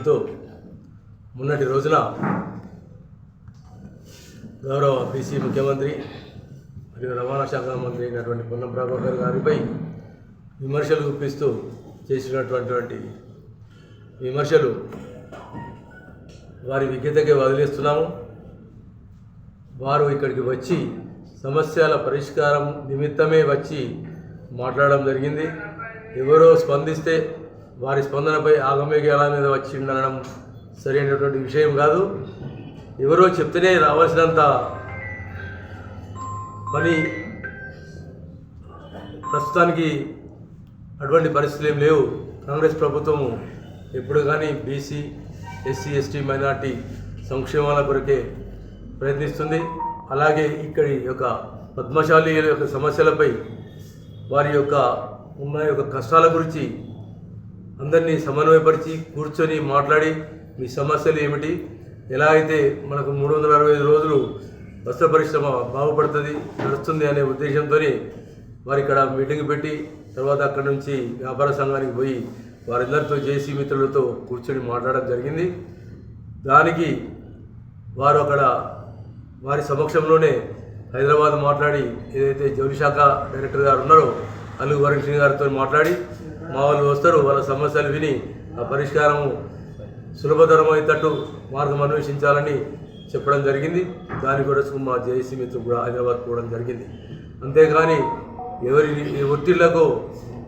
తెలుపుతూ మొన్నటి రోజున గౌరవ బీసీ ముఖ్యమంత్రి మరియు రవాణా శాఖ మంత్రి అయినటువంటి పొన్నం ప్రభాకర్ గారిపై విమర్శలు గుప్పిస్తూ చేసినటువంటి విమర్శలు వారి విజ్ఞతకే వదిలేస్తున్నాము. వారు ఇక్కడికి వచ్చి సమస్యల పరిష్కారం నిమిత్తమే వచ్చి మాట్లాడడం జరిగింది. ఎవరో స్పందిస్తే వారి స్పందనపై ఆగమేఘాల మీద వచ్చిందనడం సరైనటువంటి విషయం కాదు. ఎవరో చెప్తేనే రావాల్సినంత పని ప్రస్తుతానికి అటువంటి పరిస్థితులు ఏం లేవు. కాంగ్రెస్ ప్రభుత్వము ఎప్పుడు కానీ బీసీ ఎస్సీ ఎస్టీ మైనార్టీ సంక్షేమాల కొరకే ప్రయత్నిస్తుంది. అలాగే ఇక్కడి యొక్క పద్మశాలి యొక్క సమస్యలపై వారి యొక్క ఉన్న యొక్క కష్టాల గురించి అందరినీ సమన్వయపరిచి కూర్చొని మాట్లాడి మీ సమస్యలు ఏమిటి? ఎలా అయితే మనకు మూడు వందల అరవై ఐదు రోజులు వస్త్ర పరిశ్రమ బాగుపడుతుంది నడుస్తుంది అనే ఉద్దేశంతో వారు ఇక్కడ మీటింగ్ పెట్టి తర్వాత అక్కడ నుంచి వ్యాపార సంఘానికి పోయి వారందరితో జేసీ మిత్రులతో కూర్చొని మాట్లాడడం జరిగింది. దానికి వారు అక్కడ వారి సమక్షంలోనే హైదరాబాద్ మాట్లాడి ఏదైతే జౌలి శాఖ డైరెక్టర్ గారు ఉన్నారో అల్లు వరుణ్ సింగ్ గారితో మాట్లాడి మా వాళ్ళు వస్తారు వాళ్ళ సమస్యలు విని ఆ పరిష్కారము సులభతరమైనట్టు మార్గం అన్వేషించాలని చెప్పడం జరిగింది. దాని కొరకు మా జేఏసీ మిత్రులు కూడా హైదరాబాద్ పోవడం జరిగింది. అంతేగాని ఎవరి ఒత్తిళ్ళకు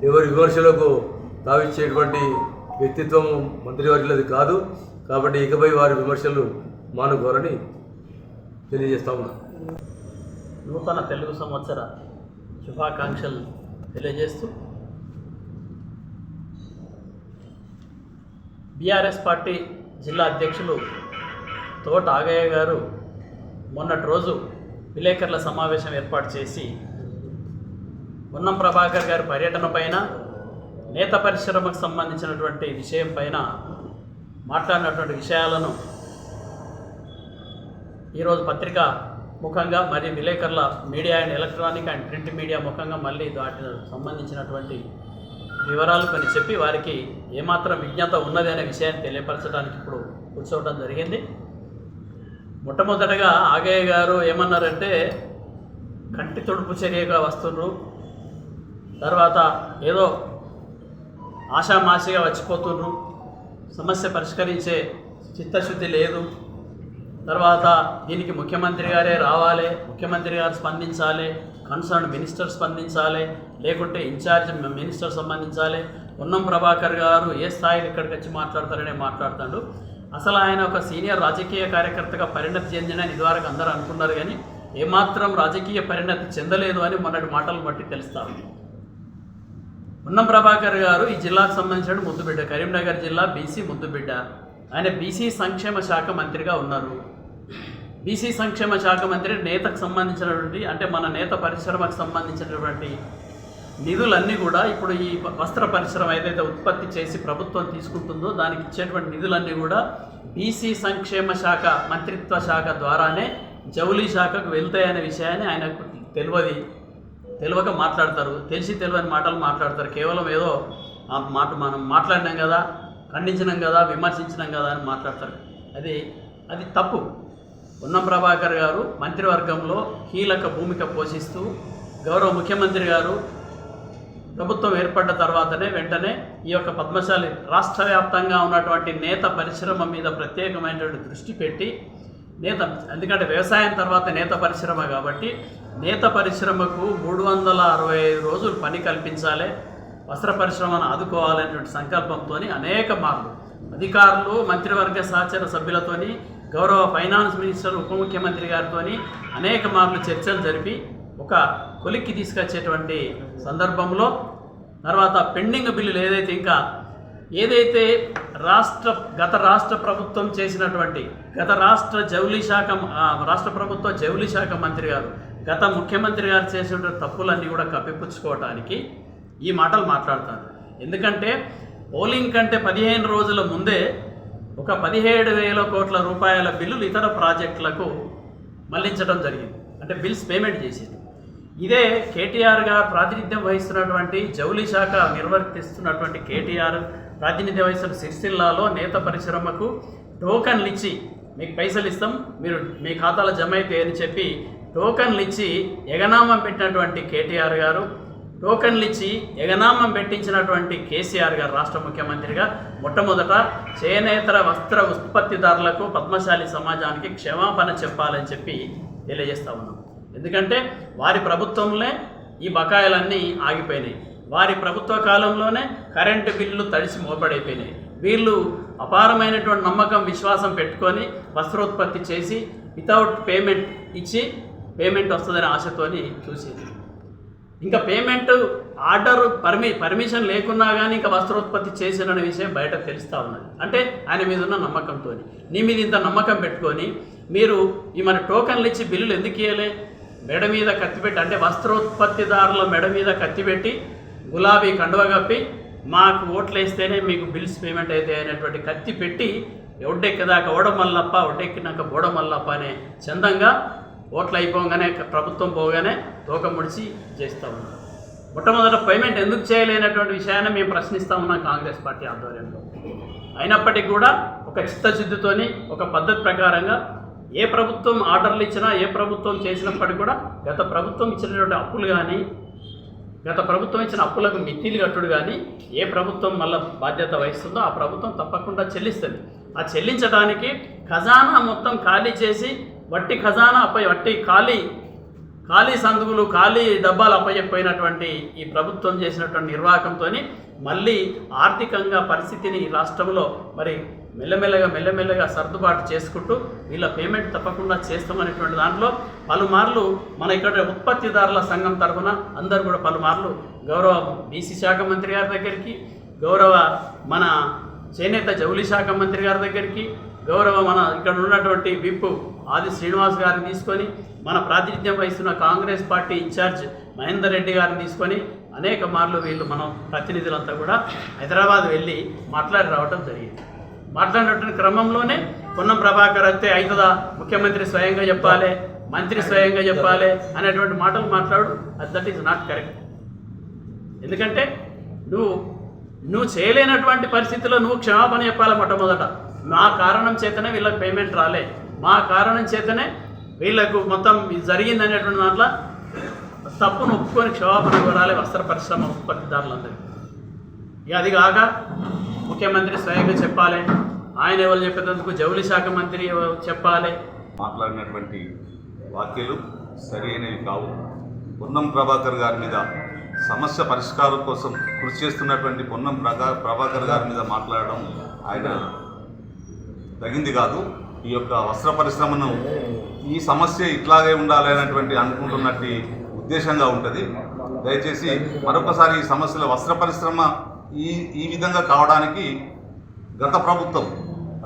ఎవరి విమర్శలకు తావిచ్చేటువంటి వ్యక్తిత్వం మంత్రివర్యులది కాదు. కాబట్టి ఇకపై వారి విమర్శలు మానుకోరని తెలియజేస్తా ఉన్నా. నూతన తెలుగు సంవత్సర శుభాకాంక్షలు తెలియజేస్తూ బీఆర్ఎస్ పార్టీ జిల్లా అధ్యక్షులు తోట ఆగయ్య గారు మొన్నటి రోజు విలేకరుల సమావేశం ఏర్పాటు చేసి ఉన్నం ప్రభాకర్ గారి పర్యటన పైన నేత పరిశ్రమకు సంబంధించినటువంటి విషయం పైన మాట్లాడినటువంటి విషయాలను ఈరోజు పత్రిక ముఖంగా మరియు విలేకరుల media and electronic and print media ముఖంగా మళ్ళీ వాటి సంబంధించినటువంటి వివరాలు కొన్ని చెప్పి వారికి ఏమాత్రం విజ్ఞత ఉన్నది అనే విషయాన్ని తెలియపరచడానికి ఇప్పుడు కూర్చోవడం జరిగింది. మొట్టమొదటగా ఆగయ్య గారు ఏమన్నారంటే కంటి తుడుపు చర్యగా వస్తుండ్రు. తర్వాత ఏదో ఆషామాషిగా వచ్చిపోతుండ్రు. సమస్య పరిష్కరించే చిత్తశుద్ధి లేదు. తర్వాత దీనికి ముఖ్యమంత్రి గారే రావాలి ముఖ్యమంత్రి గారు స్పందించాలి కన్సర్న్ మినిస్టర్ స్పందించాలి లేకుంటే ఇన్ఛార్జ్ మినిస్టర్ సంబంధించాలి. ఉన్నం ప్రభాకర్ గారు ఏ స్థాయిలో ఇక్కడికి వచ్చి మాట్లాడతారనే మాట్లాడతాడు. అసలు ఆయన ఒక సీనియర్ రాజకీయ కార్యకర్తగా పరిణతి చెందిన ఇదివరకు అందరూ అనుకున్నారు కానీ ఏమాత్రం రాజకీయ పరిణతి చెందలేదు అని మొన్నటి మాటలు బట్టి తెలుస్తా. ఉన్నం ప్రభాకర్ గారు ఈ జిల్లాకు సంబంధించిన ముద్దుబిడ్డ కరీంనగర్ జిల్లా బీసీ ముద్దుబిడ్డ. ఆయన బీసీ సంక్షేమ శాఖ మంత్రిగా ఉన్నారు. బీసీ సంక్షేమ శాఖ మంత్రి నేతకు సంబంధించినటువంటి అంటే మన నేత పరిశ్రమకు సంబంధించినటువంటి నిధులన్నీ కూడా ఇప్పుడు ఈ వస్త్ర పరిశ్రమ ఏదైతే ఉత్పత్తి చేసి ప్రభుత్వం తీసుకుంటుందో దానికి ఇచ్చేటువంటి నిధులన్నీ కూడా బీసీ సంక్షేమ శాఖ మంత్రిత్వ శాఖ ద్వారానే జౌలీ శాఖకు వెళ్తాయనే విషయాన్ని ఆయనకు తెలియదు. తెలియక మాట్లాడతారు. తెలిసి తెలియని మాటలు మాట్లాడతారు. కేవలం ఏదో ఆ మాట మనం మాట్లాడినాం కదా ఖండించినాం కదా విమర్శించినాం కదా అని మాట్లాడతారు. అది అది తప్పు. ఉన్నం ప్రభాకర్ గారు మంత్రివర్గంలో కీలక భూమిక పోషిస్తూ గౌరవ ముఖ్యమంత్రి గారు ప్రభుత్వం ఏర్పడ్డ తర్వాతనే వెంటనే ఈ యొక్క పద్మశాలి రాష్ట్ర వ్యాప్తంగా ఉన్నటువంటి నేత పరిశ్రమ మీద ప్రత్యేకమైనటువంటి దృష్టి పెట్టి నేత ఎందుకంటే వ్యవసాయం తర్వాత నేత పరిశ్రమ కాబట్టి నేత పరిశ్రమకు మూడు వందల అరవై ఐదు రోజులు పని కల్పించాలి వస్త్ర పరిశ్రమను ఆదుకోవాలనేటువంటి సంకల్పంతో అనేక మార్లు అధికారులు మంత్రివర్గ సహచర సభ్యులతోని గౌరవ ఫైనాన్స్ మినిస్టర్ ఉప ముఖ్యమంత్రి గారితో అనేక మార్లు చర్చలు జరిపి ఒక కొలిక్కి తీసుకొచ్చేటువంటి సందర్భంలో తర్వాత పెండింగ్ బిల్లులు ఏదైతే ఇంకా ఏదైతే రాష్ట్ర గత రాష్ట్ర ప్రభుత్వం చేసినటువంటి గత రాష్ట్ర జౌలి శాఖ రాష్ట్ర ప్రభుత్వ జౌలి శాఖ మంత్రి గారు గత ముఖ్యమంత్రి గారు చేసినటువంటి తప్పులన్నీ కూడా కప్పిపుచ్చుకోవటానికి ఈ మాటలు మాట్లాడతారు. ఎందుకంటే పోలింగ్ కంటే పదిహేను రోజుల ముందే ఒక పదిహేడు వేల కోట్ల రూపాయల బిల్లులు ఇతర ప్రాజెక్టులకు మళ్ళించడం జరిగింది. అంటే బిల్స్ పేమెంట్ చేసింది. ఇదే కేటీఆర్గా ప్రాతినిధ్యం వహిస్తున్నటువంటి జౌలి శాఖ నిర్వర్తిస్తున్నటువంటి కేటీఆర్ ప్రాతినిధ్యం వహిస్తున్న సిరిసిల్లాలో నేత పరిశ్రమకు టోకన్లు ఇచ్చి మీకు పైసలు ఇస్తాం మీరు మీ ఖాతాలో జమ అయితే అని చెప్పి టోకన్లు ఇచ్చి ఎగనామం పెట్టినటువంటి కేటీఆర్ గారు టోకన్లు ఇచ్చి ఎగనామం పెట్టించినటువంటి కేసీఆర్ గారు రాష్ట్ర ముఖ్యమంత్రిగా మొట్టమొదట చేనేతర వస్త్ర ఉత్పత్తిదారులకు పద్మశాలి సమాజానికి క్షమాపణ చెప్పాలని చెప్పి తెలియజేస్తా ఉన్నాం. ఎందుకంటే వారి ప్రభుత్వంలో ఈ బకాయిలన్నీ ఆగిపోయినాయి. వారి ప్రభుత్వ కాలంలోనే కరెంటు బిల్లులు తడిసి మోపడైపోయినాయి. వీళ్ళు అపారమైనటువంటి నమ్మకం విశ్వాసం పెట్టుకొని వస్త్రోత్పత్తి చేసి వితౌట్ పేమెంట్ ఇచ్చి పేమెంట్ వస్తుందనే ఆశతోని చూసేది. ఇంకా పేమెంట్ ఆర్డర్ పర్మి పర్మిషన్ లేకున్నా కానీ ఇంకా వస్త్రోత్పత్తి చేసిన విషయం బయట తెలుస్తూ ఉన్నది. అంటే ఆయన మీద ఉన్న నమ్మకంతో నీ మీద ఇంత నమ్మకం పెట్టుకొని మీరు ఈ మన టోకన్లు ఇచ్చి బిల్లులు ఎందుకు ఇవ్వలే మెడ మీద కత్తిపెట్టి అంటే వస్త్రోత్పత్తిదారుల మెడ మీద కత్తిపెట్టి గులాబీ కండువ కప్పి మాకు ఓట్లేస్తేనే మీకు బిల్స్ పేమెంట్ అయితే అనేటువంటి కత్తి పెట్టి ఒడ్డెక్కేదాకా ఓడమల్లప్ప ఒడ్డెక్కినాక బోడమల్లప్ప అనే చందంగా ఓట్లు అయిపోగానే ప్రభుత్వం పోగానే తోక ముడిచి చేస్తూ ఉన్నారు మొట్టమొదట పేమెంట్ ఎందుకు చేయలేనటువంటి విషయాన్ని మేము ప్రశ్నిస్తూ ఉన్నాం కాంగ్రెస్ పార్టీ ఆధ్వర్యంలో. అయినప్పటికీ కూడా ఒక చిత్తశుద్ధితోని ఒక పద్ధతి ప్రకారంగా ఏ ప్రభుత్వం ఆర్డర్లు ఇచ్చినా ఏ ప్రభుత్వం చేసినప్పటికీ కూడా గత ప్రభుత్వం ఇచ్చినటువంటి అప్పులు కానీ గత ప్రభుత్వం ఇచ్చిన అప్పులకు మిత్తిలు కట్టుడు కానీ ఏ ప్రభుత్వం మళ్ళీ బాధ్యత వహిస్తుందో ఆ ప్రభుత్వం తప్పకుండా చెల్లిస్తుంది. ఆ చెల్లించడానికి ఖజానా మొత్తం ఖాళీ చేసి వట్టి ఖజానా అప్పై వట్టి ఖాళీ ఖాళీ సందుకులు ఖాళీ డబ్బాలు అప్పచెప్పినటువంటి ఈ ప్రభుత్వం చేసినటువంటి నిర్వాహకంతో మళ్ళీ ఆర్థికంగా పరిస్థితిని ఈ రాష్ట్రంలో మరి మెల్లమెల్లగా మెల్లమెల్లగా సర్దుబాటు చేసుకుంటూ వీళ్ళ పేమెంట్ తప్పకుండా చేస్తామనేటువంటి దాంట్లో పలుమార్లు మన ఇక్కడ ఉత్పత్తిదారుల సంఘం తరఫున అందరూ కూడా పలుమార్లు గౌరవ బీసీ శాఖ మంత్రి గారి దగ్గరికి గౌరవ మన చేనేత జౌలి శాఖ మంత్రి గారి దగ్గరికి గౌరవ మన ఇక్కడ ఉన్నటువంటి విప్ ఆది శ్రీనివాస్ గారిని తీసుకొని మన ప్రాతినిధ్యం వహిస్తున్న కాంగ్రెస్ పార్టీ ఇన్ఛార్జ్ మహేందర్ రెడ్డి గారిని తీసుకొని అనేక మార్లు వీళ్ళు మనం ప్రతినిధులంతా కూడా హైదరాబాద్ వెళ్ళి మాట్లాడి రావడం జరిగింది. మాట్లాడినటువంటి క్రమంలోనే పొన్నం ప్రభాకర్ అయితే అవుతుందా ముఖ్యమంత్రి స్వయంగా చెప్పాలి మంత్రి స్వయంగా చెప్పాలి అనేటువంటి మాటలు మాట్లాడు దట్ ఈజ్ నాట్ కరెక్ట్ ఎందుకంటే నువ్వు నువ్వు చేయలేనటువంటి పరిస్థితిలో నువ్వు క్షమాపణ చెప్పాలి మొట్టమొదట. మా కారణం చేతనే వీళ్ళకి పేమెంట్ రాలే. మా కారణం చేతనే వీళ్ళకు మొత్తం ఇది జరిగింది అనేటువంటి దాంట్లో తప్పును ఒప్పుకొని క్షమాపణ కోరాలి వస్త్ర పరిశ్రమ ఉత్పత్తిదారులందరికీ ఇక అది కాక ముఖ్యమంత్రి స్వయంగా చెప్పాలి. ఆయన ఎవరు చెప్పేందుకు జౌలి శాఖ మంత్రి ఎవరు చెప్పాలి? మాట్లాడినటువంటి వాక్యాలు సరైనవి కావు. పొన్నం ప్రభాకర్ గారి మీద సమస్య పరిష్కారం కోసం కృషి చేస్తున్నటువంటి పొన్నం ప్రభా ప్రభాకర్ గారి మీద మాట్లాడడం ఆయన తగింది కాదు. ఈ యొక్క వస్త్ర పరిశ్రమను ఈ సమస్య ఇట్లాగే ఉండాలి అనేటువంటి అనుకుంటున్నట్టు ఉద్దేశంగా ఉంటుంది. దయచేసి మరొకసారి ఈ సమస్యల వస్త్ర పరిశ్రమ ఈ ఈ విధంగా కావడానికి గత ప్రభుత్వం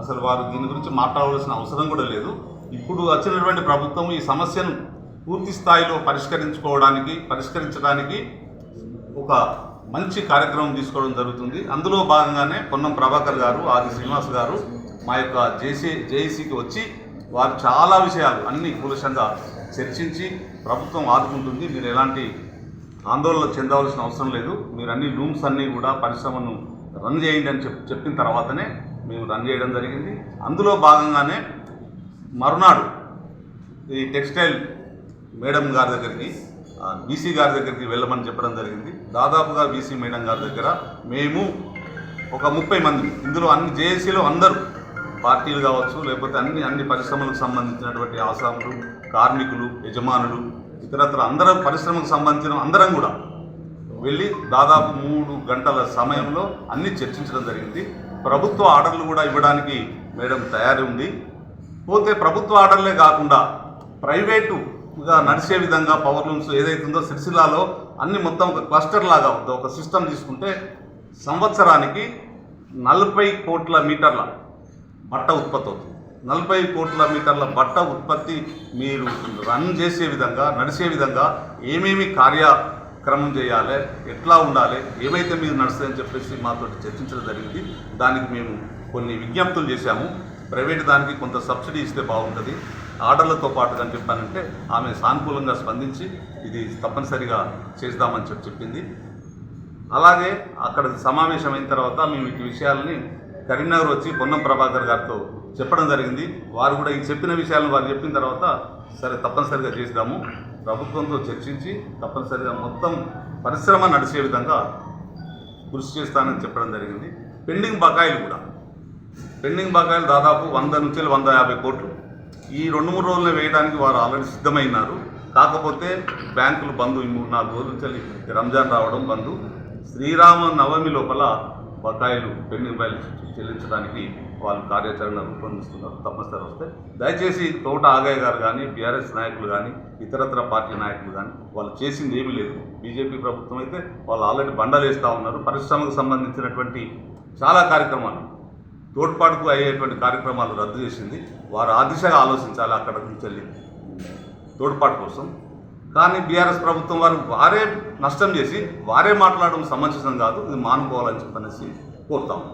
అసలు వారు దీని గురించి మాట్లాడవలసిన అవసరం కూడా లేదు. ఇప్పుడు వచ్చినటువంటి ప్రభుత్వం ఈ సమస్యను పూర్తి స్థాయిలో పరిష్కరించుకోవడానికి పరిష్కరించడానికి ఒక మంచి కార్యక్రమం తీసుకోవడం జరుగుతుంది. అందులో భాగంగానే పొన్నం ప్రభాకర్ గారు ఆది శ్రీనివాస్ గారు మా యొక్క జేసీ జేఈసీకి వచ్చి వారు చాలా విషయాలు అన్ని కూలశంగా చర్చించి ప్రభుత్వం ఆదుకుంటుంది. మీరు ఎలాంటి ఆందోళన చెందవలసిన అవసరం లేదు. మీరు అన్ని రూమ్స్ అన్నీ కూడా పరిశ్రమను రన్ చేయండి అని చెప్ చెప్పిన తర్వాతనే మేము రన్ చేయడం జరిగింది. అందులో భాగంగానే మరునాడు ఈ టెక్స్టైల్ మేడం గారి దగ్గరికి బీసీ గారి దగ్గరికి వెళ్ళమని చెప్పడం జరిగింది. దాదాపుగా బీసీ మేడం గారి దగ్గర మేము ఒక ముప్పై మంది ఇందులో అన్ని జేఏసీలో అందరూ పార్టీలు కావచ్చు లేకపోతే అన్ని అన్ని పరిశ్రమలకు సంబంధించినటువంటి ఆసాములు కార్మికులు యజమానులు ఇతరత్ర అందరం పరిశ్రమకు సంబంధించిన అందరం కూడా వెళ్ళి దాదాపు మూడు గంటల సమయంలో అన్ని చర్చించడం జరిగింది. ప్రభుత్వ ఆర్డర్లు కూడా ఇవ్వడానికి మేడం తయారీ ఉంది పోతే ప్రభుత్వ ఆర్డర్లే కాకుండా ప్రైవేటుగా నడిచే విధంగా పవర్ లూమ్స్ ఏదైతుందో సిరిసిల్లాలో అన్ని మొత్తం ఒక క్లస్టర్ లాగా ఉంది ఒక సిస్టమ్ తీసుకుంటే సంవత్సరానికి నలభై కోట్ల మీటర్ల బట్ట ఉత్పత్తి అవుతుంది. నలభై కోట్ల మీటర్ల బట్ట ఉత్పత్తి మీరు రన్ చేసే విధంగా నడిచే విధంగా ఏమేమి కార్యక్రమం చేయాలి ఎట్లా ఉండాలి ఏవైతే మీరు నడుస్తాయని చెప్పేసి మాతో చర్చించడం జరిగింది. దానికి మేము కొన్ని విజ్ఞప్తులు చేశాము. ప్రైవేట్ దానికి కొంత సబ్సిడీ ఇస్తే బాగుంటుంది. ఆర్డర్లతో పాటు అని చెప్పానంటే ఆమె సానుకూలంగా స్పందించి ఇది తప్పనిసరిగా చేద్దామని చెప్పి చెప్పింది. అలాగే అక్కడ సమావేశం అయిన తర్వాత మేము ఈ విషయాలని కరీంనగర్ వచ్చి పొన్నం ప్రభాకర్ గారితో చెప్పడం జరిగింది. వారు కూడా ఈ చెప్పిన విషయాలను వారు చెప్పిన తర్వాత సరే తప్పనిసరిగా చేసినాము ప్రభుత్వంతో చర్చించి తప్పనిసరిగా మొత్తం పరిశ్రమ నడిచే విధంగా కృషి చేస్తానని చెప్పడం జరిగింది. పెండింగ్ బకాయిలు కూడా. పెండింగ్ బకాయిలు దాదాపు వంద నుంచి వంద యాభై కోట్లు. ఈ రెండు మూడు రోజులు వేయడానికి వారు ఆల్రెడీ సిద్ధమైనారు. కాకపోతే బ్యాంకులు బంధు ఈ మూడు నాలుగు రోజుల నుంచి రంజాన్ రావడం బంధు శ్రీరామ నవమి లోపల బకాయిలు పెండింగ్ బ్యాలెన్స్ చెల్లించడానికి వాళ్ళు కార్యాచరణ రూపొందిస్తున్నారు. తప్పనిసరి వస్తే దయచేసి తోట ఆగయ్య గారు కానీ బీఆర్ఎస్ నాయకులు కానీ ఇతరత్ర పార్టీ నాయకులు కానీ వాళ్ళు చేసింది ఏమీ లేదు. బీజేపీ ప్రభుత్వం అయితే వాళ్ళు ఆల్రెడీ బండలేస్తూ ఉన్నారు. పరిశ్రమకు సంబంధించినటువంటి చాలా కార్యక్రమాలు తోడ్పాటుకు అయ్యేటువంటి కార్యక్రమాలు రద్దు చేసింది. వారు ఆ దిశగా ఆలోచించాలి అక్కడ నుంచి వెళ్ళి తోడ్పాటు కోసం. కానీ బీఆర్ఎస్ ప్రభుత్వం వారు వారే నష్టం చేసి వారే మాట్లాడడం సమంజసం కాదు ఇది మానుకోవాలని చెప్పనేసి కోరుతాము